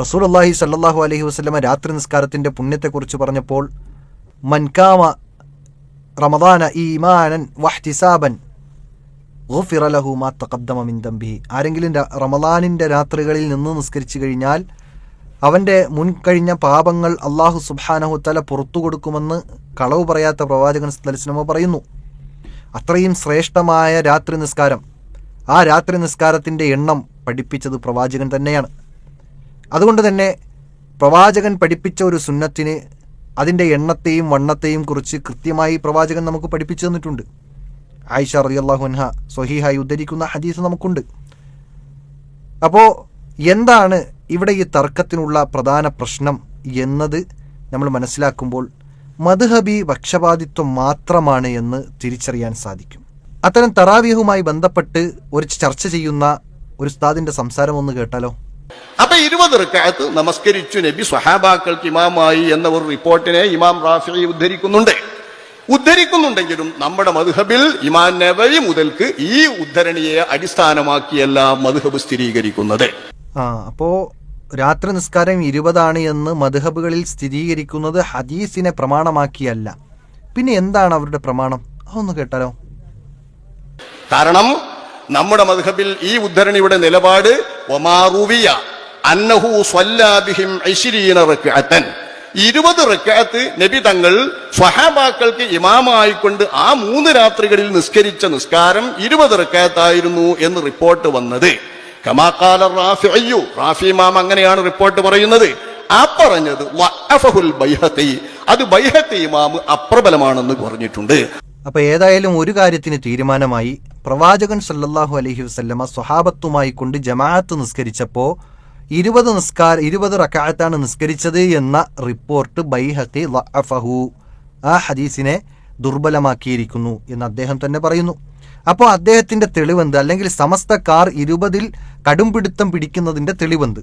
റസൂൽ അള്ളാഹി സല്ലാഹു അലഹി വസ്ലമ രാത്രി നിസ്കാരത്തിന്റെ പുണ്യത്തെക്കുറിച്ച് പറഞ്ഞപ്പോൾ മൻകാമ റമദാന ഈമാനൻ വഹ്തിസാബൻ ഓഫിറലഹു ലഹു മാ തഖദ്ദമ മിൻ ആരെങ്കിലും റമദാനിന്റെ രാത്രികളിൽ നിന്ന് നിസ്കരിച്ചു കഴിഞ്ഞാൽ അവന്റെ മുൻകഴിഞ്ഞ പാപങ്ങൾ അള്ളാഹു സുബ്ഹാനഹു തല പുറത്തു കൊടുക്കുമെന്ന് കളവ് പറയാത്ത പ്രവാചകൻ സ്ഥലസിനമ പറയുന്നു. അത്രയും ശ്രേഷ്ഠമായ രാത്രി നിസ്കാരം ആ രാത്രി നിസ്കാരത്തിന്റെ എണ്ണം പഠിപ്പിച്ചത് പ്രവാചകൻ തന്നെയാണ്. അതുകൊണ്ട് തന്നെ പ്രവാചകൻ പഠിപ്പിച്ച ഒരു സുന്നത്തിന് അതിന്റെ എണ്ണത്തെയും വണ്ണത്തെയും കുറിച്ച് കൃത്യമായി പ്രവാചകൻ നമുക്ക് പഠിപ്പിച്ചു തന്നിട്ടുണ്ട്. ആയിഷ റളിയല്ലാഹു അൻഹ സ്വഹീഹായി ഉദ്ധരിക്കുന്ന ഹദീസ് നമുക്കുണ്ട്. അപ്പോൾ എന്താണ് ഇവിടെ ഈ തർക്കത്തിനുള്ള പ്രധാന പ്രശ്നം എന്നത് നമ്മൾ മനസ്സിലാക്കുമ്പോൾ മധുഹബി പക്ഷപാതിത്വം മാത്രമാണ് എന്ന് തിരിച്ചറിയാൻ സാധിക്കും. അത്തരം തറാവീഹുമായി ബന്ധപ്പെട്ട് ഒരു ചർച്ച ചെയ്യുന്ന ഒരു ഉസ്താദിന്റെ സംസാരം ഒന്ന് കേട്ടാലോ? അപ്പൊ ഇരുപത് റക്കാത്ത് നമസ്കരിച്ചു നബി സ്വഹാബാക്കൾക്ക് ഇമാമായി എന്ന ഒരു റിപ്പോർട്ടിനെ ഇമാം റാഫി ഉദ്ധരിക്കുന്നുണ്ട്. ഉദ്ധരിക്കുന്നുണ്ടെങ്കിലും നമ്മുടെ മധുഹബിൽ ഇമാൻ നബവി മുതൽക്ക് ഈ ഉദ്ധരണിയെ അടിസ്ഥാനമാക്കിയല്ല മധുഹബ് സ്ഥിരീകരിക്കുന്നത്. ആ അപ്പോ രാത്രി നിസ്കാരം ഇരുപതാണ് എന്ന് മധുഹബുകളിൽ സ്ഥിരീകരിക്കുന്നത് ഹദീസിനെ പ്രമാണമാക്കിയല്ല. പിന്നെ എന്താണ് അവരുടെ പ്രമാണം? അതൊന്ന് കേട്ടാലോ? കാരണം നമ്മുടെ മധുഹബിൽ ഈ ഉദ്ധരണിയുടെ നിലപാട് ഒമാറുവിയ അന്നഹു സ്വല്ലാബിഹിം ഐശ്വരീന റക്അത്തൻ. ഇരുപത് റക്കാത്ത് നബി തങ്ങൾ സ്വഹാബാക്കൾക്ക് ഇമാമായിക്കൊണ്ട് ആ മൂന്ന് രാത്രികളിൽ നിസ്കരിച്ച നിസ്കാരം ഇരുപത് റക്കാത്തായിരുന്നു എന്ന് റിപ്പോർട്ട് വന്നത്. കമാക്കാല റാഫിഅയ്യു റാഫി ഇമാം അങ്ങനെയാണ് റിപ്പോർട്ട് പറയുന്നത്. ആ പറഞ്ഞത് അത് ബൈഹത്തെ ഇമാം അപ്രബലമാണെന്ന് പറഞ്ഞിട്ടുണ്ട്. അപ്പൊ ഏതായാലും ഒരു കാര്യത്തിന് തീരുമാനമായി പ്രവാചകൻ സല്ലല്ലാഹു അലഹി വസല്ലമ സ്വഹാബത്തുമായി കൊണ്ട് ജമാഅത്ത് നിസ്കരിച്ചപ്പോൾ ഇരുപത് നിസ്കാര ഇരുപത് റക്കായത്താണ് നിസ്കരിച്ചത് എന്ന റിപ്പോർട്ട് ബൈഹത്തി ലഅഫഹു ആ ഹദീസിനെ ദുർബലമാക്കിയിരിക്കുന്നു എന്ന് അദ്ദേഹം തന്നെ പറയുന്നു. അപ്പോൾ അദ്ദേഹത്തിന്റെ തെളിവെന്ത്? അല്ലെങ്കിൽ സമസ്തക്കാർ ഇരുപതിൽ കടുംപിടുത്തം പിടിക്കുന്നതിന്റെ തെളിവെന്ത്?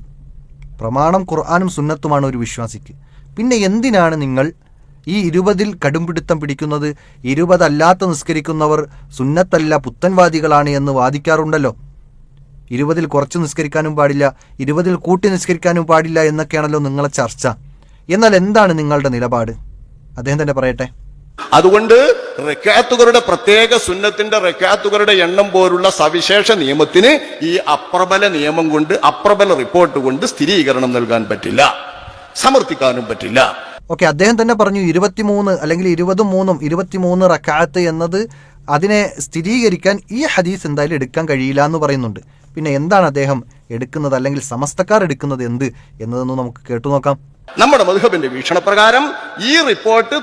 പ്രമാണം ഖുർആാനും സുന്നത്തുമാണ് ഒരു വിശ്വാസിക്ക്. പിന്നെ എന്തിനാണ് നിങ്ങൾ ഈ ഇരുപതിൽ കടുംപിടുത്തം പിടിക്കുന്നത് ഇരുപതല്ലാത്ത നിസ്കരിക്കുന്നവർ സുന്നത്തല്ല പുത്തൻവാദികളാണ് എന്ന് വാദിക്കാറുണ്ടല്ലോ. ഇരുപതിൽ കുറച്ച് നിസ്കരിക്കാനും പാടില്ല ഇരുപതിൽ കൂട്ടി നിസ്കരിക്കാനും പാടില്ല എന്നൊക്കെയാണല്ലോ നിങ്ങളെ ചർച്ച. എന്നാൽ എന്താണ് നിങ്ങളുടെ നിലപാട്? അദ്ദേഹം തന്നെ പറയട്ടെ. അതുകൊണ്ട് റെക്കാത്തുകളുടെ പ്രത്യേക സുന്നത്തിന്റെ റെക്കാത്തുകളുടെ എണ്ണം പോലുള്ള സവിശേഷ നിയമത്തിന് ഈ അപ്രബല നിയമം കൊണ്ട് അപ്രബല റിപ്പോർട്ട് കൊണ്ട് സ്ഥിരീകരണം നൽകാൻ പറ്റില്ല. സമർത്ഥിക്കാനും പറ്റില്ല. ഓക്കെ അദ്ദേഹം തന്നെ പറഞ്ഞു ഇരുപത്തിമൂന്ന് അല്ലെങ്കിൽ ഇരുപതും മൂന്നും ഇരുപത്തിമൂന്ന് റക്കാത്ത് എന്നത് അതിനെ സ്ഥിരീകരിക്കാൻ ഈ ഹദീസ് എന്തായാലും എടുക്കാൻ കഴിയില്ല എന്ന് പറയുന്നുണ്ട്. പിന്നെ എന്താണ് അദ്ദേഹം എടുക്കുന്നത് അല്ലെങ്കിൽ സമസ്തക്കാർ എടുക്കുന്നത് എന്ത് എന്നതൊന്നും നമുക്ക് കേട്ടു നോക്കാം. നമ്മുടെ മധുഹബിന്റെ വീക്ഷണപ്രകാരം ഈ റിപ്പോർട്ട്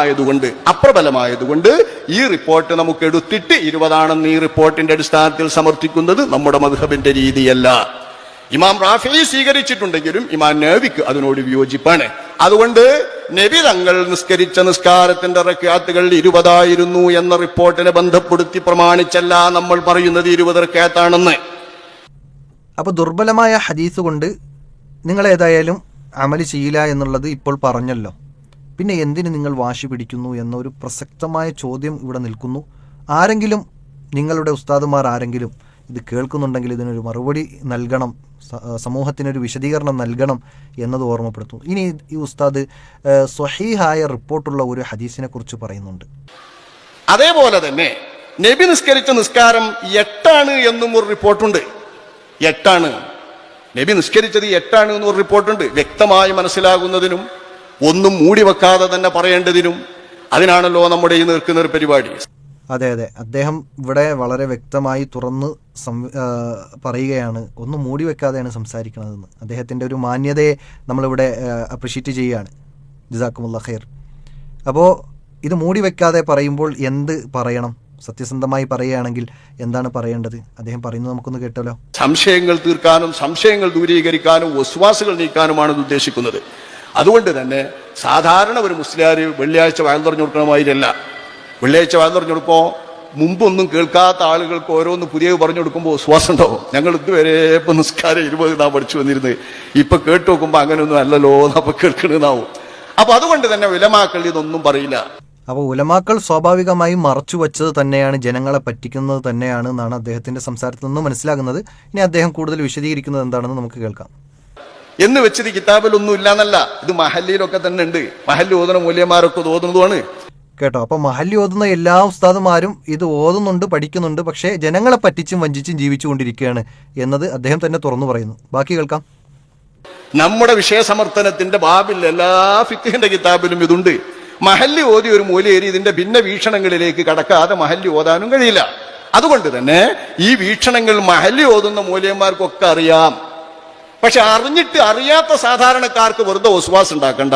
ആയതുകൊണ്ട് അപ്രബലമായതുകൊണ്ട് ഈ റിപ്പോർട്ട് നമുക്ക് എടുത്തിട്ട് ഇരുപതാണെന്ന് ഈ റിപ്പോർട്ടിന്റെ അടിസ്ഥാനത്തിൽ സമർത്ഥിക്കുന്നത് നമ്മുടെ മധുഹബിന്റെ രീതിയല്ല. ഇമാം റാഫി സ്വീകരിച്ചിട്ടുണ്ടെങ്കിലും ഇമാം നേവിക്ക് അതിനോട് വിയോജിപ്പാണ്. അതുകൊണ്ട് നബി തങ്ങൾ നിസ്കരിച്ച നിസ്കാരത്തിന്റെ റക്കാത്തുകൾ ഇരുപതായിരുന്നു എന്ന റിപ്പോർട്ടിനെ ബന്ധപ്പെടുത്തി പ്രമാണിച്ചല്ല നമ്മൾ പറയുന്നത് ഇരുപത് റക്കാത്താണെന്ന്. അപ്പോൾ ദുർബലമായ ഹദീസ് കൊണ്ട് നിങ്ങൾ ഏതായാലും അമൽ ചെയ്യില്ല എന്നുള്ളത് ഇപ്പോൾ പറഞ്ഞല്ലോ. പിന്നെ എന്തിന് നിങ്ങൾ വാശി പിടിക്കുന്നു എന്നൊരു പ്രസക്തമായ ചോദ്യം ഇവിടെ നിൽക്കുന്നു. ആരെങ്കിലും നിങ്ങളുടെ ഉസ്താദുമാർ ആരെങ്കിലും ഇത് കേൾക്കുന്നുണ്ടെങ്കിൽ ഇതിനൊരു മറുപടി നൽകണം സമൂഹത്തിനൊരു വിശദീകരണം നൽകണം എന്നത് ഓർമ്മപ്പെടുത്തുന്നു. ഇനി ഈ ഉസ്താദ് സ്വഹീഹായ റിപ്പോർട്ടുള്ള ഒരു ഹദീസിനെ കുറിച്ച് പറയുന്നുണ്ട്. അതേപോലെ തന്നെ നബി നിസ്കരിച്ച നിസ്കാരം എട്ടാണ് എന്നും ഒരു റിപ്പോർട്ടുണ്ട്. എട്ടാണ്. നബി നിസ്കരിച്ചത് എട്ടാണ് എന്നൊരു റിപ്പോർട്ടുണ്ട്. വ്യക്തമായി മനസ്സിലാകുന്നതിനും ഒന്നും മൂടി വെക്കാതെ തന്നെ പറയേണ്ടതിനും അതിനാണല്ലോ നമ്മുടെ ഈ നിൽക്കുന്ന ഒരു പരിപാടി. അതെ അതെ. അദ്ദേഹം ഇവിടെ വളരെ വ്യക്തമായി തുറന്ന് സം പറയുകയാണ്. ഒന്നും മൂടി വെക്കാതെയാണ് സംസാരിക്കണതെന്ന് അദ്ദേഹത്തിന്റെ ഒരു മാന്യതയെ നമ്മളിവിടെ അപ്രിഷ്യേറ്റ് ചെയ്യുകയാണ്. ജസാക്കുമുള്ള ഖൈർ. അപ്പോൾ ഇത് മൂടി വെക്കാതെ പറയുമ്പോൾ എന്ത് പറയണം? സത്യസന്ധമായി പറയുകയാണെങ്കിൽ എന്താണ് പറയേണ്ടത്? അദ്ദേഹം പറയുന്നത് നമുക്കൊന്ന് കേട്ടല്ലോ. സംശയങ്ങൾ തീർക്കാനും സംശയങ്ങൾ ദൂരീകരിക്കാനും വസ്വാസുകൾ നീക്കാനുമാണ് ഇത് ഉദ്ദേശിക്കുന്നത്. അതുകൊണ്ട് തന്നെ സാധാരണ ഒരു മുസ്ലിയാർ വെള്ളിയാഴ്ച വയം തുറഞ്ഞു കൊടുക്കണമായിരുന്നില്ല വെള്ളിയാഴ്ച വാന്ന് പറഞ്ഞു കൊടുക്കുമ്പോൾ മുമ്പൊന്നും കേൾക്കാത്ത ആളുകൾക്ക് ഓരോന്ന് പുതിയ പറഞ്ഞു കൊടുക്കുമ്പോൾ ശ്വാസം ഉണ്ടാവും. ഞങ്ങൾ ഇതുവരെ ഇപ്പം നിസ്കാരം ഇരുപത് നാം പഠിച്ചു വന്നിരുന്നത്. ഇപ്പൊ കേട്ട് നോക്കുമ്പോൾ അങ്ങനെയൊന്നും അല്ലല്ലോ എന്നപ്പൊ കേൾക്കണെന്നാവും. അപ്പൊ അതുകൊണ്ട് തന്നെ വിലമാക്കൾ ഇതൊന്നും പറയില്ല. അപ്പോൾ ഉലമാക്കൾ സ്വാഭാവികമായും മറച്ചു വച്ചത് തന്നെയാണ് ജനങ്ങളെ പറ്റിക്കുന്നത് തന്നെയാണ് എന്നാണ് അദ്ദേഹത്തിന്റെ സംസാരത്തിൽ നിന്ന് മനസ്സിലാകുന്നത്. ഇനി അദ്ദേഹം കൂടുതൽ വിശദീകരിക്കുന്നത് എന്താണെന്ന് നമുക്ക് കേൾക്കാം. എന്ന് വെച്ചത് കിതാബിലൊന്നും ഇല്ലാന്നല്ല. ഇത് മഹല്ലിയിലൊക്കെ തന്നെ ഉണ്ട്. മഹല്ലി ഓതുന്ന മൂല്യന്മാരൊക്കെ തോന്നുന്നതുമാണ് ഓതുന്നതുമാണ്. കേട്ടോ. അപ്പൊ മഹല്ലി ഓതുന്ന എല്ലാ ഉസ്താദുമാരും ഇത് ഓതുന്നുണ്ട് പഠിക്കുന്നുണ്ട് പക്ഷേ ജനങ്ങളെ പറ്റിച്ചും വഞ്ചിച്ചും ജീവിച്ചുകൊണ്ടിരിക്കുകയാണ് എന്നത് അദ്ദേഹം തന്നെ തുറന്നു പറയുന്നു. ബാക്കി കേൾക്കാം. നമ്മുടെ വിഷയസമർത്ഥനത്തിന്റെ ബാബിൽ എല്ലാ ഫിഖിന്റെ കിതാബിലും ഇതുണ്ട്. മഹല്ലി ഓതി ഒരു മൂലയേരി ഇതിന്റെ ഭിന്ന വീക്ഷണങ്ങളിലേക്ക് കടക്കാതെ മഹല്ലി ഓതാനും കഴിയില്ല. അതുകൊണ്ട് തന്നെ ഈ വീക്ഷണങ്ങൾ മഹല്ലി ഓതുന്ന മൂലയന്മാർക്കൊക്കെ അറിയാം. പക്ഷെ അറിഞ്ഞിട്ട് അറിയാത്ത സാധാരണക്കാർക്ക് വെറുതെ ഒസ്വാസ് ഉണ്ടാക്കണ്ട.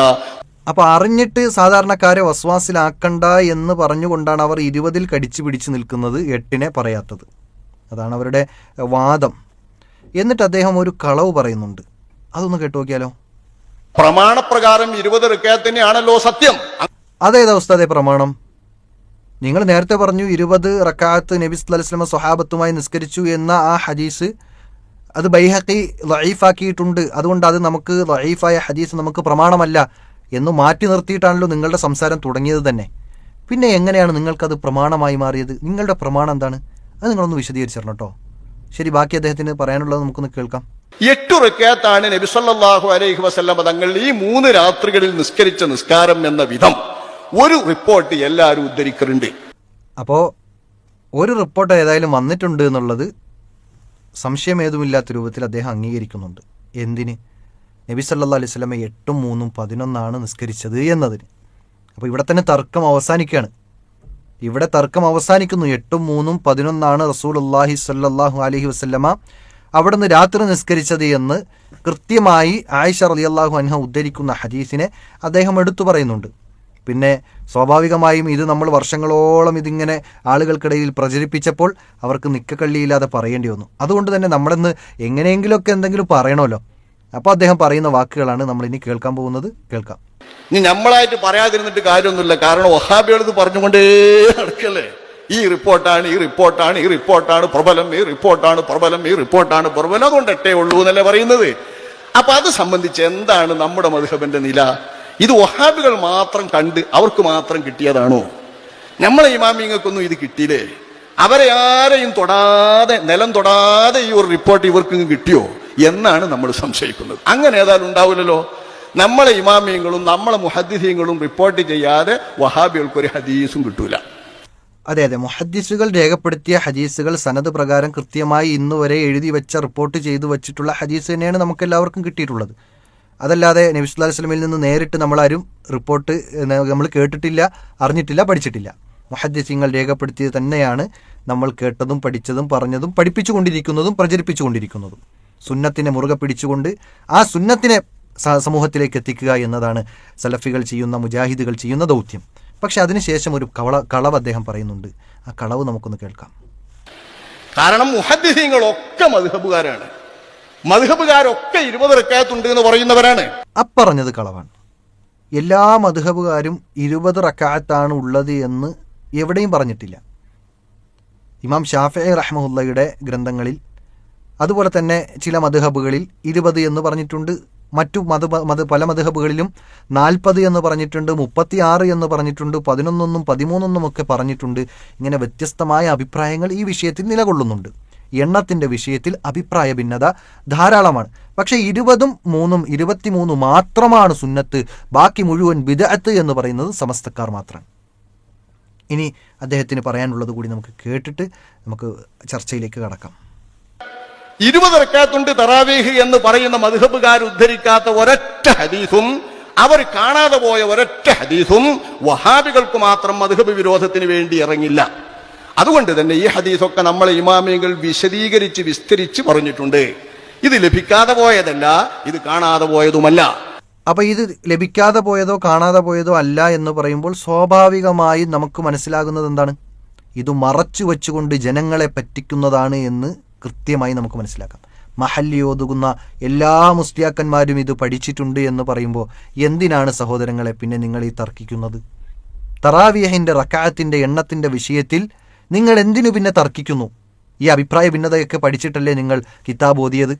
അപ്പൊ അറിഞ്ഞിട്ട് സാധാരണക്കാരെ വസ്വാസിലാക്കണ്ട എന്ന് പറഞ്ഞുകൊണ്ടാണ് അവർ ഇരുപതിൽ കടിച്ചു പിടിച്ചു നിൽക്കുന്നത് എട്ടിനെ പറയാത്തത്. അതാണ് അവരുടെ വാദം. എന്നിട്ട് അദ്ദേഹം ഒരു കളവ് പറയുന്നുണ്ട്. അതൊന്ന് കേട്ടു നോക്കിയാലോ പ്രമാണപ്രകാരം ഇരുപത് റിക്കയത്തിനെയാണല്ലോ സത്യം. അതേത് അവസ്ഥ അതേ പ്രമാണം? നിങ്ങൾ നേരത്തെ പറഞ്ഞു ഇരുപത് റക്കാത്ത് നബി സ്വലസ്ലമ സ്വഹാബത്തുമായി നിസ്കരിച്ചു എന്ന ആ ഹദീസ് അത് ബൈഹക്കി ലൈഫാക്കിയിട്ടുണ്ട് അതുകൊണ്ട് അത് നമുക്ക് ലൈഫായ ഹദീസ് നമുക്ക് പ്രമാണമല്ല. എന്ന് മാറ്റി നിർത്തിയിട്ടാണല്ലോ നിങ്ങളുടെ സംസാരം തുടങ്ങിയത് തന്നെ. പിന്നെ എങ്ങനെയാണ് നിങ്ങൾക്കത് പ്രമാണമായി മാറിയത്? നിങ്ങളുടെ പ്രമാണം എന്താണ്? അത് നിങ്ങളൊന്ന് വിശദീകരിച്ചു തരണം കേട്ടോ. ശരി ബാക്കി അദ്ദേഹത്തിന് പറയാനുള്ളത് നമുക്കൊന്ന് കേൾക്കാം. എട്ടു റക്കാത്താണ് നബി സല്ലല്ലാഹു അലൈഹി വസ്ല്ലാം തങ്ങൾ ഈ മൂന്ന് രാത്രികളിൽ നിസ്കരിച്ച നിസ്കാരം എന്ന വിധം. ഒരു റിപ്പോർട്ട് എല്ലാവരും ഉദ്ധരിക്കുന്നുണ്ട്. അപ്പോ ഒരു റിപ്പോർട്ട് ഏതായാലും വന്നിട്ടുണ്ട് എന്നുള്ളത് സംശയമേതുമില്ലാത്ത രൂപത്തിൽ അദ്ദേഹം അംഗീകരിക്കുന്നുണ്ട്. എന്തിന്? നബി സല്ലാ അലൈഹി സ്വലമ എട്ടും മൂന്നും പതിനൊന്നാണ് നിസ്കരിച്ചത് എന്നതിന്. അപ്പോൾ ഇവിടെ തന്നെ തർക്കം അവസാനിക്കുകയാണ്. ഇവിടെ തർക്കം അവസാനിക്കുന്നു. എട്ടും മൂന്നും പതിനൊന്നാണ് റസൂൽ അള്ളാഹി സല്ലാഹു അലഹി വസ്ല്ലമ അവിടുന്ന് രാത്രി നിസ്കരിച്ചത് എന്ന് കൃത്യമായി ആയിഷ റളിയല്ലാഹു അൻഹ ഉദ്ധരിക്കുന്ന ഹദീസിനെ അദ്ദേഹം എടുത്തു പറയുന്നുണ്ട്. പിന്നെ സ്വാഭാവികമായും ഇത് നമ്മൾ വർഷങ്ങളോളം ഇതിങ്ങനെ ആളുകൾക്കിടയിൽ പ്രചരിപ്പിച്ചപ്പോൾ അവർക്ക് നിക്കക്കള്ളിയില്ലാതെ പറയേണ്ടി വന്നു. അതുകൊണ്ട് തന്നെ നമ്മളിന്ന് എങ്ങനെയെങ്കിലുമൊക്കെ എന്തെങ്കിലും പറയണമല്ലോ. അപ്പോൾ അദ്ദേഹം പറയുന്ന വാക്കുകളാണ് നമ്മൾ ഇനി കേൾക്കാൻ പോകുന്നത്. കേൾക്കാം. ഇനി നമ്മളായിട്ട് പറയാതിരുന്നിട്ട് കാര്യമൊന്നുമില്ല. കാരണം ഇത് പറഞ്ഞുകൊണ്ടേ നടക്കല്ലേ? ഈ റിപ്പോർട്ടാണ് ഈ റിപ്പോർട്ടാണ് ഈ റിപ്പോർട്ടാണ് പ്രബലം ഈ റിപ്പോർട്ടാണ് പ്രബലം ഈ റിപ്പോർട്ടാണ് പ്രബലം. അതുകൊണ്ട് എട്ടേ ഉള്ളൂ എന്നല്ലേ പറയുന്നത്. അപ്പൊ അത് സംബന്ധിച്ച് എന്താണ് നമ്മുടെ മധുഹബന്റെ നില? ഇത് വഹാബികൾ മാത്രം കണ്ട് അവർക്ക് മാത്രം കിട്ടിയതാണോ? നമ്മളെ ഇമാമിങ്ങൾക്കൊന്നും ഇത് കിട്ടിയില്ലേ? അവരെ ആരെയും തൊടാതെ നിലം തൊടാതെ ഈ ഒരു റിപ്പോർട്ട് ഇവർക്ക് കിട്ടിയോ? എന്നാണ് നമ്മൾ സംശയിക്കുന്നത്. അങ്ങനെ ഏതായാലും ഉണ്ടാവില്ലല്ലോ. നമ്മളെ ഇമാമിയങ്ങളും നമ്മളെ മുഹദ്ദിസീങ്ങളും റിപ്പോർട്ട് ചെയ്യാതെ വഹാബികൾക്ക് ഒരു ഹദീസും കിട്ടൂല. അതെ അതെ. മുഹദ്ദിസുകൾ രേഖപ്പെടുത്തിയ ഹദീസുകൾ സനത് പ്രകാരം കൃത്യമായി ഇന്ന് വരെ എഴുതി വെച്ച റിപ്പോർട്ട് ചെയ്തു വെച്ചിട്ടുള്ള ഹദീസ് തന്നെയാണ് നമുക്ക് എല്ലാവർക്കും കിട്ടിയിട്ടുള്ളത്. അതല്ലാതെ നബി സുല്ലാ അലൈഹി വസല്ലമയിൽ നിന്ന് നേരിട്ട് നമ്മളാരും റിപ്പോർട്ട് നമ്മൾ കേട്ടിട്ടില്ല അറിഞ്ഞിട്ടില്ല പഠിച്ചിട്ടില്ല. മുഹദ്ദിസിങ്ങൾ രേഖപ്പെടുത്തിയത് തന്നെയാണ് നമ്മൾ കേട്ടതും പഠിച്ചതും പറഞ്ഞതും പഠിപ്പിച്ചുകൊണ്ടിരിക്കുന്നതും പ്രചരിപ്പിച്ചുകൊണ്ടിരിക്കുന്നതും. സുന്നത്തിനെ മുറുകെ പിടിച്ചുകൊണ്ട് ആ സുന്നത്തിനെ സമൂഹത്തിലേക്ക് എത്തിക്കുക എന്നതാണ് സലഫികൾ ചെയ്യുന്ന മുജാഹിദുകൾ ചെയ്യുന്ന ദൗത്യം. പക്ഷെ അതിനുശേഷം ഒരു കവള കളവ് അദ്ദേഹം പറയുന്നുണ്ട്. ആ കളവ് നമുക്കൊന്ന് കേൾക്കാം. കാരണം മുഹദ്ദീങ്ങളൊക്കെ മധുഹബുകാരാണ് മധുഹബുകാരൊക്കെ ഇരുപത് റക്കാത്തുണ്ട് എന്ന് പറയുന്നവരാണ്. അപ്പറഞ്ഞത് കളവാണ്. എല്ലാ മധുഹബുകാരും ഇരുപത് റക്കാത്താണ് ഉള്ളത് എന്ന് എവിടെയും പറഞ്ഞിട്ടില്ല. ഇമാം ഷാഫെ റഹ്മുല്ലയുടെ ഗ്രന്ഥങ്ങളിൽ അതുപോലെ തന്നെ ചില മധുഹബുകളിൽ ഇരുപത് എന്ന് പറഞ്ഞിട്ടുണ്ട്. മറ്റു മത മത പല മധുഹബുകളിലും നാൽപ്പത് എന്ന് പറഞ്ഞിട്ടുണ്ട് മുപ്പത്തി ആറ് എന്ന് പറഞ്ഞിട്ടുണ്ട് പതിനൊന്നൊന്നും പതിമൂന്നൊന്നും ഒക്കെ പറഞ്ഞിട്ടുണ്ട്. ഇങ്ങനെ വ്യത്യസ്തമായ അഭിപ്രായങ്ങൾ ഈ വിഷയത്തിൽ നിലകൊള്ളുന്നുണ്ട്. എണ്ണത്തിന്റെ വിഷയത്തിൽ അഭിപ്രായ ഭിന്നത ധാരാളമാണ്. പക്ഷേ ഇരുപതും മൂന്നും ഇരുപത്തിമൂന്ന് മാത്രമാണ് സുന്നത്ത് ബാക്കി മുഴുവൻ ബിദഅത്ത് എന്ന് പറയുന്നത് സമസ്തക്കാർ മാത്രമാണ് ഇനി അദ്ദേഹത്തിന് പറയാനുള്ളത് കൂടി നമുക്ക് കേട്ടിട്ട് നമുക്ക് ചർച്ചയിലേക്ക് കടക്കാം. ഇരുപത് റക്കാത്തുണ്ട് തറാവീഹ് എന്ന് പറയുന്ന മധുഹബുകാർ ഉദ്ധരിക്കാത്ത ഒരൊറ്റ ഹദീസും അവർ കാണാതെ പോയ ഒരൊറ്റ ഹദീസും വഹാബികൾക്ക് മാത്രം മധുഹബ് വിരോധത്തിന് വേണ്ടി ഇറങ്ങില്ല. അതുകൊണ്ട് തന്നെ ഈ ഹദീസൊക്കെ നമ്മളെ ഇമാമിയങ്ങൾ വിശദീകരിച്ച് വിസ്തരിച്ച് പറഞ്ഞിട്ടുണ്ട്. ഇത് ലഭിക്കാതെ പോയതല്ല ഇത് കാണാതെ പോയതുമല്ല. അപ്പൊ ഇത് ലഭിക്കാതെ പോയതോ കാണാതെ പോയതോ അല്ല എന്ന് പറയുമ്പോൾ സ്വാഭാവികമായി നമുക്ക് മനസ്സിലാകുന്നത് എന്താണ്? ഇത് മറച്ചു വെച്ചുകൊണ്ട് ജനങ്ങളെ പറ്റിക്കുന്നതാണ് എന്ന് കൃത്യമായി നമുക്ക് മനസ്സിലാക്കാം. മഹല്ലി ഓതുകുന്ന എല്ലാ മുസ്ലിയാക്കന്മാരും ഇത് പഠിച്ചിട്ടുണ്ട് എന്ന് പറയുമ്പോൾ എന്തിനാണ് സഹോദരങ്ങളെ പിന്നെ നിങ്ങൾ ഈ തർക്കിക്കുന്നത്? തറാവിയഹിന്റെ റക്കായത്തിന്റെ എണ്ണത്തിന്റെ വിഷയത്തിൽ നിങ്ങൾ എന്തിനു പിന്നെ തർക്കിക്കുന്നു? ഈ അഭിപ്രായ ഭിന്നതയൊക്കെ പഠിച്ചിട്ടല്ലേ നിങ്ങൾ കിതാബ് ഓതിയത്?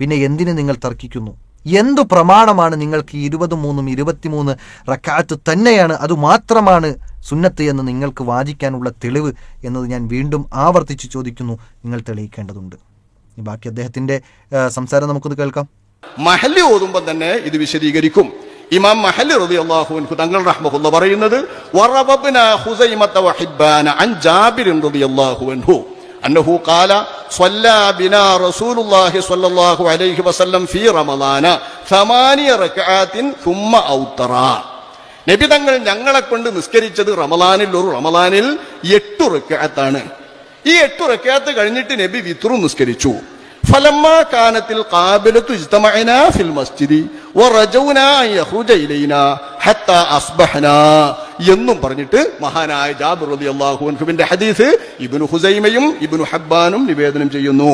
പിന്നെ എന്തിനു നിങ്ങൾ തർക്കിക്കുന്നു? എന്തു പ്രമാണമാണ് നിങ്ങൾക്ക് ഇരുപത് മൂന്നും ഇരുപത്തിമൂന്ന് റക്കാത്ത് തന്നെയാണ്? അത് മാത്രമാണ് സുന്നത്ത് എന്ന് നിങ്ങൾക്ക് വാദിക്കാനുള്ള തെളിവ് എന്നത് ഞാൻ വീണ്ടും ആവർത്തിച്ച് ചോദിക്കുന്നു നിങ്ങൾ തെളിയിക്കേണ്ടതുണ്ട് ഇനി ബാക്കി അദ്ദേഹത്തിൻ്റെ ആ, സംസാരം നമുക്കൊന്ന് കേൾക്കാം മഹല്ലി ഓതുമ്പോൾ തന്നെ ഇത് വിശദീകരിക്കും ഇമാം മഹല്ലി റളിയല്ലാഹു അൻഹു തങ്ങൾ റഹ്മഹുല്ല പറയുന്നത് വറബബ്ന ഖുസൈമത വഹിബ്ബാന അൻ ജാബിർ റളിയല്ലാഹു അൻഹു അന്നഹു ഖാല സ്വല്ലാ ബിനാ റസൂലുള്ളാഹി സ്വല്ലല്ലാഹു അലൈഹി വസല്ലം ഫീ റമളാന ثمانية റക്അത്തിൻ ثم ഔത്തറ നബി തങ്ങൾ ഞങ്ങളെ കൊണ്ട് നിസ്കരിച്ചത് റമലാനിൽ ഒരു റമലാനിൽ എട്ടു റക്കാത്താണ് ഈ എട്ടു റക്കാത്ത് കഴിഞ്ഞിട്ട് നബി വിത്രു നിസ്കരിച്ചു. ഫലമ്മ ഫിൽ മസ്ജിദി എന്നും പറഞ്ഞിട്ട് മഹാനായ ജാബിർ റളിയല്ലാഹു ഹദീസ് ഇബ്നു ഹുസൈമയും ഇബ്നു ഹബ്ബാനും നിവേദനം ചെയ്യുന്നു.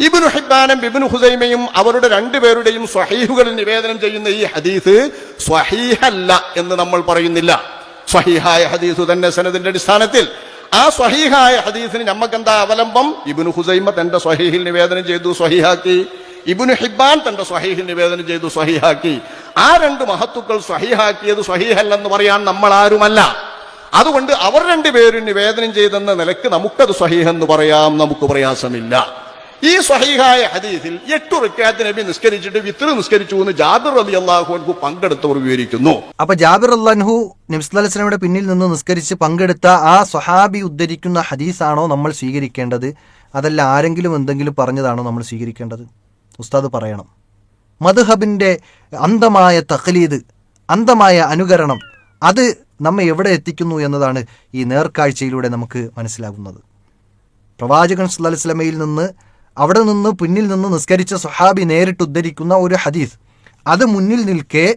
ഇബ്നു ഹിബാനും ഇബ്നു ഹുസൈമയും അവരുടെ രണ്ടുപേരുടെയും സ്വഹീഹുകൾ നിവേദനം ചെയ്യുന്ന ഈ ഹദീസ് സ്വഹീഹല്ല എന്ന് നമ്മൾ പറയുന്നില്ല. സ്വഹീഹായ ഹദീസ് തന്നെ സനദിന്റെ അടിസ്ഥാനത്തിൽ. ആ സ്വഹീഹായ ഹദീസിന് നമുക്കെന്താ അവലംബം? ഇബിനു ഹുസൈമ തന്റെ സ്വഹീഹിൽ നിവേദനം ചെയ്തു സ്വഹീഹാക്കി. ഇബിനു ഹിബാൻ തന്റെ സ്വഹീഹിൽ നിവേദനം ചെയ്തു സ്വഹീഹാക്കി. ആ രണ്ട് മഹത്തുക്കൾ സ്വഹീഹാക്കിയത് സ്വഹീഹല്ലെന്ന് പറയാൻ നമ്മൾ ആരുമല്ല അതുകൊണ്ട് അവർ രണ്ടുപേരും നിവേദനം ചെയ്തെന്ന നിലയ്ക്ക് നമുക്കത് സ്വഹീഹെന്ന് പറയാം നമുക്ക് പ്രയാസമില്ല. ഈ സ്വഹീഹായ ഹദീസിൽ എട്ടു റിക്കാത്ത് നബി നിസ്കരിച്ചിട്ട് വിത്ര നിസ്കരിച്ചു എന്ന് ജാബിർ അലി അള്ളാഹുൻകു പങ്കെടുത്തവർ വിവരിക്കുന്നു. അപ്പൊ ജാബിർ അള്ളാഹു നബ്സ്ലാസ്ലമയുടെ പിന്നിൽ നിന്ന് നിസ്കരിച്ച് പങ്കെടുത്ത ആ സ്വഹാബി ഉദ്ധരിക്കുന്ന ഹദീസാണോ നമ്മൾ സ്വീകരിക്കേണ്ടത്? അതല്ല ആരെങ്കിലും എന്തെങ്കിലും പറഞ്ഞതാണോ നമ്മൾ സ്വീകരിക്കേണ്ടത്? ഉസ്താദ് പറയണം. മദ്ഹബിന്റെ അന്ധമായ തഖലീദ് അന്ധമായ അനുകരണം അത് നമ്മെ എവിടെ എത്തിക്കുന്നു എന്നതാണ് ഈ നേർക്കാഴ്ചയിലൂടെ നമുക്ക് മനസ്സിലാകുന്നത്. പ്രവാചകൻ സുല്ലാ സ്വലമയിൽ നിന്ന് അവിടെ നിന്ന് പിന്നിൽ നിന്ന് നിസ്കരിച്ച സുഹാബി നേരിട്ട് ഉദ്ധരിക്കുന്ന ഒരു ഹദീസ്. അത് മുന്നിൽ നിൽക്കെ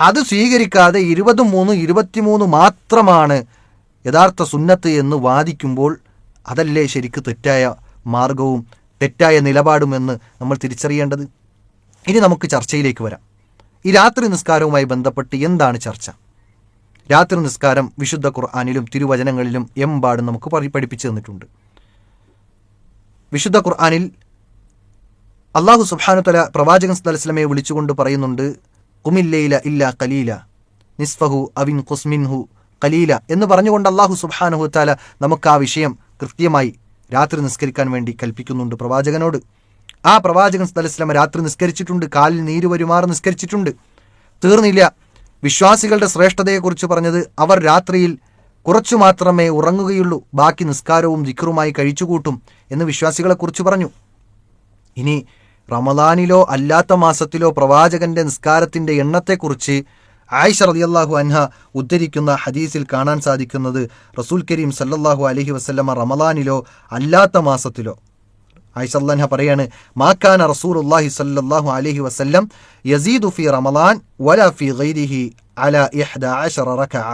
അത് സ്വീകരിക്കാതെ ഇരുപത് മൂന്ന് ഇരുപത്തിമൂന്ന് മാത്രമാണ് യഥാർത്ഥ സുന്നത്ത് എന്ന് വാദിക്കുമ്പോൾ അതല്ലേ ശരിക്ക് തെറ്റായ മാർഗവും തെറ്റായ നിലപാടുമെന്ന് നമ്മൾ തിരിച്ചറിയേണ്ടത്? ഇനി നമുക്ക് ചർച്ചയിലേക്ക് വരാം. ഈ രാത്രി നിസ്കാരവുമായി ബന്ധപ്പെട്ട് എന്താണ് ചർച്ച? രാത്രി നിസ്കാരം വിശുദ്ധ ഖുർആാനിലും തിരുവചനങ്ങളിലും എമ്പാടും നമുക്ക് പഠി- പഠിപ്പിച്ചു തന്നിട്ടുണ്ട്. വിശുദ്ധ ഖുർആാനിൽ അള്ളാഹു സുബാനുത്തല തല പ്രവാചകൻ സ്ഥലസ്ലമെ വിളിച്ചുകൊണ്ട് പറയുന്നുണ്ട് കുമില്ലയില ഇല്ല കലീല നിസ്ഫഹു അവിൻ കുസ്മിൻഹു കലീല എന്ന് പറഞ്ഞുകൊണ്ട് അള്ളാഹു സുബ്ഹാനഹു താല നമുക്ക് ആ വിഷയം കൃത്യമായി രാത്രി നിസ്കരിക്കാൻ വേണ്ടി കൽപ്പിക്കുന്നുണ്ട് പ്രവാചകനോട്. ആ പ്രവാചകൻ സ്ഥലസ്ലമ രാത്രി നിസ്കരിച്ചിട്ടുണ്ട് കാലിൽ നീര് വരുമാറ് നിസ്കരിച്ചിട്ടുണ്ട്. തീർന്നില്ല. വിശ്വാസികളുടെ ശ്രേഷ്ഠതയെക്കുറിച്ച് പറഞ്ഞത് അവർ രാത്രിയിൽ കുറച്ചു മാത്രമേ ഉറങ്ങുകയുള്ളൂ ബാക്കി നിസ്കാരവും ദിക്കറുമായി കഴിച്ചുകൂട്ടും. എന്ന് വിശ്വാസികളെക്കുറിച്ച് പറഞ്ഞു. ഇനി റമദാനിലോ അല്ലാത്ത മാസത്തിലോ പ്രവാചകന്റെ നിസ്കാരത്തിന്റെ എണ്ണത്തെക്കുറിച്ച് ആയിഷ റളിയല്ലാഹു അൻഹ ഉദ്ധരിക്കുന്ന ഹദീസിൽ കാണാൻ സാധിക്കുന്നത് റസൂൽ കരീം സല്ലല്ലാഹു അലഹി വസ്ലമ റമദാനിലോ അല്ലാത്ത മാസത്തിലോ. ആയിഷ അള്ളഹ പറയാണ് മാക്കാന റസൂലുള്ളാഹി സല്ലാഹു അലഹി വസല്ലം യസീദു ഫി റമദാൻ വല ഫി ഗൈരിഹി അല ഇഹ്ദ അശറ റകഅ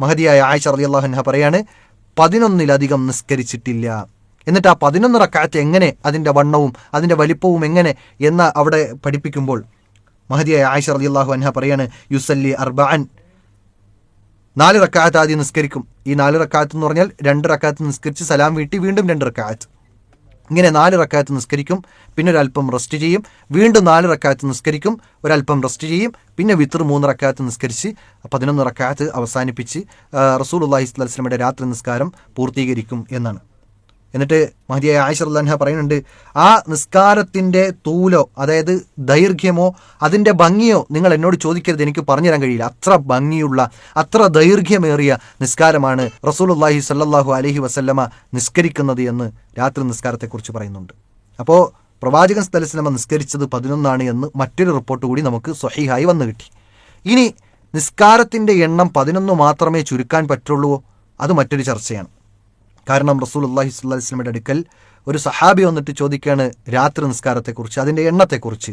മഹതിയായ ആയിഷ റളിയല്ലാഹു അൻഹ പറയാണ് പതിനൊന്നിലധികം നിസ്കരിച്ചിട്ടില്ല. എന്നിട്ട് ആ പതിനൊന്ന് റക്കാത്ത് എങ്ങനെ അതിന്റെ വണ്ണവും അതിന്റെ വലിപ്പവും എങ്ങനെ എന്ന് അവിടെ പഠിപ്പിക്കുമ്പോൾ മഹതിയായ ആയിഷ റളിയല്ലാഹു അൻഹ പറയാണ് യുസല്ലി അർബാൻ നാല് റക്കാത്ത് ആദ്യം നിസ്കരിക്കും. ഈ നാല് റക്കാത്ത് എന്ന് പറഞ്ഞാൽ രണ്ട് റക്കാത്ത് നിസ്കരിച്ച് സലാം വീട്ടി വീണ്ടും രണ്ട് റക്കാത്ത് ഇങ്ങനെ നാല് റക്കാത്ത് നിസ്കരിക്കും പിന്നെ ഒരല്പം റെസ്റ്റ് ചെയ്യും വീണ്ടും നാല് റക്കാത്ത് നിസ്കരിക്കും ഒരല്പം റെസ്റ്റ് ചെയ്യും പിന്നെ വിത്തർ മൂന്ന് റക്കാത്ത് നിസ്കരിച്ച് പതിനൊന്ന് റക്കാത്ത് അവസാനിപ്പിച്ച് റസൂൽ അള്ളാഹി സ്വലമയുടെ രാത്രി നിസ്കാരം പൂർത്തീകരിക്കും എന്നാണ്. എന്നിട്ട് മഹതിയായ ആയിഷർഹ പറയുന്നുണ്ട് ആ നിസ്കാരത്തിന്റെ തൂലോ അതായത് ദൈർഘ്യമോ അതിന്റെ ഭംഗിയോ നിങ്ങൾ എന്നോട് ചോദിക്കരുത് എനിക്ക് പറഞ്ഞു തരാൻ കഴിയില്ല. അത്ര ഭംഗിയുള്ള അത്ര ദൈർഘ്യമേറിയ നിസ്കാരമാണ് അള്ളാഹി സല്ലാഹു അലഹി വസല്ലമ നിസ്കരിക്കുന്നത് എന്ന് രാത്രി നിസ്കാരത്തെക്കുറിച്ച് പറയുന്നുണ്ട്. അപ്പോൾ പ്രവാചകൻ സ്ഥലസിനമ നിസ്കരിച്ചത് പതിനൊന്നാണ് എന്ന് മറ്റൊരു റിപ്പോർട്ട് കൂടി നമുക്ക് സ്വഹീഹായി വന്നു കിട്ടി. ഇനി നിസ്കാരത്തിന്റെ എണ്ണം പതിനൊന്ന് മാത്രമേ ചുരുക്കാൻ പറ്റുള്ളൂ. അത് മറ്റൊരു ചർച്ചയാണ്. കാരണം റസൂൽ അള്ളാഹി സ്വല്ലാ വസ്ലമിയുടെ അടുക്കൽ ഒരു സഹാബി വന്നിട്ട് ചോദിക്കുകയാണ് രാത്രി നിസ്കാരത്തെക്കുറിച്ച് അതിന്റെ എണ്ണത്തെക്കുറിച്ച്.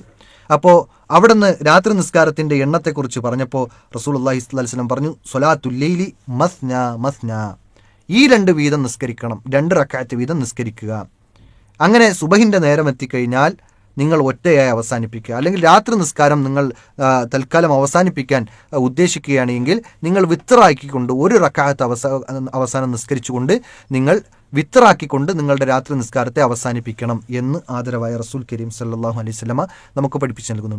അപ്പോൾ അവിടുന്ന് രാത്രി നിസ്കാരത്തിന്റെ എണ്ണത്തെക്കുറിച്ച് പറഞ്ഞപ്പോൾ റസൂൽ അള്ളാഹി സ്വല്ലാ വസ്ലം പറഞ്ഞു സൊലാത്തുല്ലൈലി മസ്ന മസ്ന. ഈ രണ്ട് വീതം നിസ്കരിക്കണം രണ്ട് റക്കാറ്റ് വീതം നിസ്കരിക്കുക. അങ്ങനെ സുബഹിന്റെ നേരം എത്തിക്കഴിഞ്ഞാൽ നിങ്ങൾ ഒറ്റയായി അവസാനിപ്പിക്കുക. അല്ലെങ്കിൽ രാത്രി നിസ്കാരം നിങ്ങൾ തൽക്കാലം അവസാനിപ്പിക്കാൻ ഉദ്ദേശിക്കുകയാണെങ്കിൽ നിങ്ങൾ വിത്തറാക്കിക്കൊണ്ട് ഒരു റക്കാഹത്ത് അവസാ അവസാനം നിസ്കരിച്ചുകൊണ്ട് നിങ്ങൾ വിത്തറാക്കിക്കൊണ്ട് നിങ്ങളുടെ രാത്രി നിസ്കാരത്തെ അവസാനിപ്പിക്കണം എന്ന് ആദരവായ റസൂൽ കരീം സല്ലാഹു അലൈഹി വസല്ലമ നമുക്ക് പഠിപ്പിച്ചു നൽകുന്നുണ്ട്.